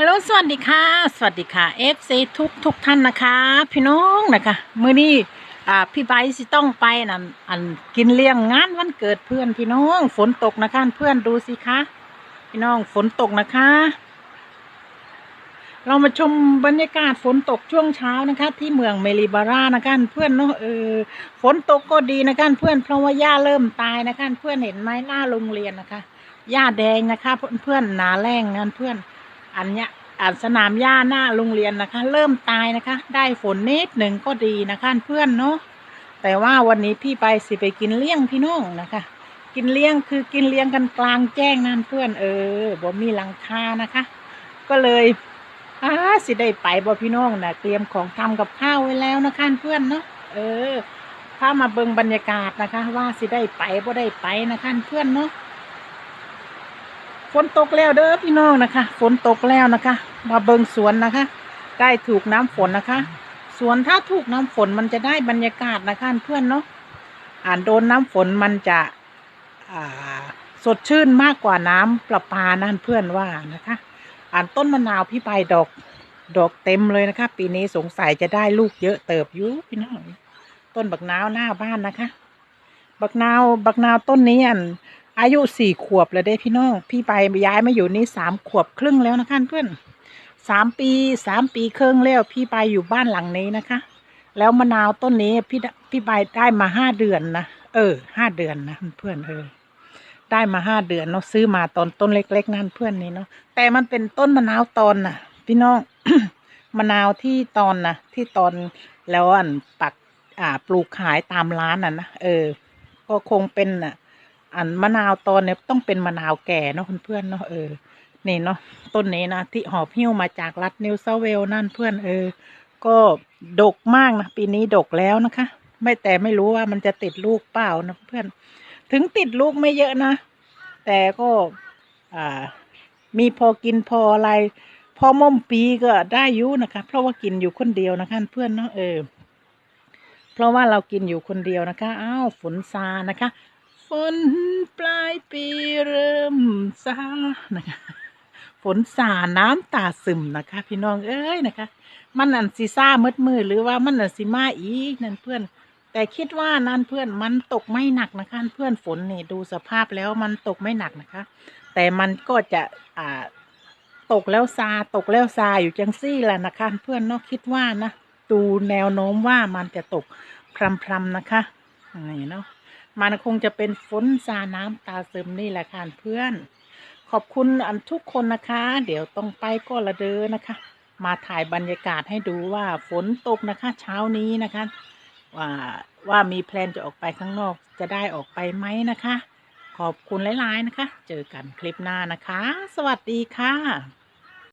ฮัลโหลสวัสดีค่ะ สวัสดีค่ะ FC ทุกทุกท่านนะคะ พี่น้องนะคะมื้อนี้อ่าพี่ใบร์ทสิต้องไปนั่นอันกินเลี้ยงงานวันเกิดเพื่อนพี่น้องฝนตกนะคะเพื่อนดูสิคะพี่น้องฝนตกนะคะ เรามาชมบรรยากาศฝนตกช่วงเช้านะคะ ที่เมืองเมลิบาร่านะคะเพื่อนเนาะเออฝนตกก็ดีนะคะเพื่อนเพราะว่าหญ้าเริ่มตายนะคะเพื่อนเห็นไหมหน้าโรงเรียนนะคะหญ้าแดงนะคะ เพื่อนเพื่อนหนาแรงนะเพื่อนอน อันเนี้ยอ่านสนามหญ้าหน้าโรงเรียนนะคะ เริ่มตายนะคะ ได้ฝนนิดหนึ่งก็ดีนะคะเพื่อนเนาะแต่ว่าวันนี้พี่ไปสิไปกินเลี้ยงพี่น้องนะคะ กินเลี้ยงคือกินเลี้ยงกันกลางแจ้งนั่นเพื่อนเออบ่มีหลังคานะคะ ก็เลยอ้าสิได้ไปบ่พี่น้องนะเตรียมของทำกับข้าวไว้แล้วนะคะเพื่อนเนาะเออพามาเบิ่งบรรยากาศนะคะ ว่าสิได้ไปบ่ได้ไปนะคะเพื่อนเนาะ ฝนตกแล้วเด้อพี่น้องนะคะฝนตกแล้วนะคะ มาเบิงสวนนะคะ ได้ถูกน้ำฝนนะคะสวนถ้าถูกน้ำฝนมันจะได้บรรยากาศนะคะเพื่อนเนาะอ่านโดนน้ำฝนมันจะอ่าสดชื่นมากกว่าน้ำประปานั่นเพื่อนว่านะคะ อ่านต้นมะนาวพี่ใบดอกดอกเต็มเลยนะคะ ปีนี้สงสัยจะได้ลูกเยอะเติบอยู่พี่น้องต้นบักนาวหน้าบ้านนะคะ บักนาวบักนาวต้นนี้อัน อายุสี่ขวบแล้วเด้พี่น้อง พี่ไปย้ายมาอยู่นี่สามขวบครึ่งแล้วนะคะเพื่อนสามปีสามปีครึ่งแล้วพี่ไปอยู่บ้านหลังนี้นะคะ แล้วมะนาวต้นนี้พี่พี่ไปได้มาห้าเดือนนะเออห้าเดือนนะเพื่อนเออได้มาห้าเดือนเนาะซื้อมาตอนต้นเล็ก ๆ นั่นเพื่อนนี่เนาะแต่มันเป็นต้นมะนาวตอนน่ะ พี่น้องมะนาวที่ตอนนะที่ตอนแล้วอันปักอ่าปลูกขายตามร้านน่ะนะเออ ก็คงเป็นน่ะ อันมะนาวตอนเนี้ยต้องเป็นมะนาวแก่เนาะเพื่อนๆเนาะเออนี่เนาะต้นนี้นะที่หอบหิ้วมาจากรัฐนิวเซาเวลนั่นเพื่อนเออ ก็ดกมากนะปีนี้ดกแล้วนะคะ ไม่แต่ไม่รู้ว่ามันจะติดลูกเปล่านะเพื่อน ถึงติดลูกไม่เยอะนะ แต่ก็อ่า มีพอกินพออะไร พอม่มปีก็ได้ยุนะคะ เพราะว่ากินอยู่คนเดียวนะคะเพื่อนเนาะเออ เพราะว่าเรากินอยู่คนเดียวนะคะอ้าวฝนซานะคะ ฝนปลายปีเริ่มซานะคะฝนสาน้ำตาซึมนะคะ พี่น้องเอ้ยนะคะ มันอันซีซ่ามืดมืดหรือว่ามันอันซีมาอีนั่นเพื่อน แต่คิดว่านั่นเพื่อนมันตกไม่หนักนะคะ เพื่อนฝนนี่ดูสภาพแล้วมันตกไม่หนักนะคะ แต่มันก็จะอ่าตกแล้วซาตกแล้วซาอยู่จังซี่แหละนะคะ เพื่อนเนาะคิดว่านะดูแนวโน้มว่ามันจะตกพรำๆนะคะนี่เนาะ มันคงจะเป็นฝนซาน้ำตาซึมนี่แหละค่ะเพื่อน ขอบคุณอันทุกคนนะคะ เดี๋ยวต้องไปก็ละเดอนะคะ มาถ่ายบรรยากาศให้ดูว่าฝนตกนะคะ เช้านี้นะคะ ว่าว่ามีแพลนจะออกไปข้างนอกจะได้ออกไปไหมนะคะ ขอบคุณหลาย ๆ นะคะ เจอกันคลิปหน้านะคะ สวัสดีค่ะ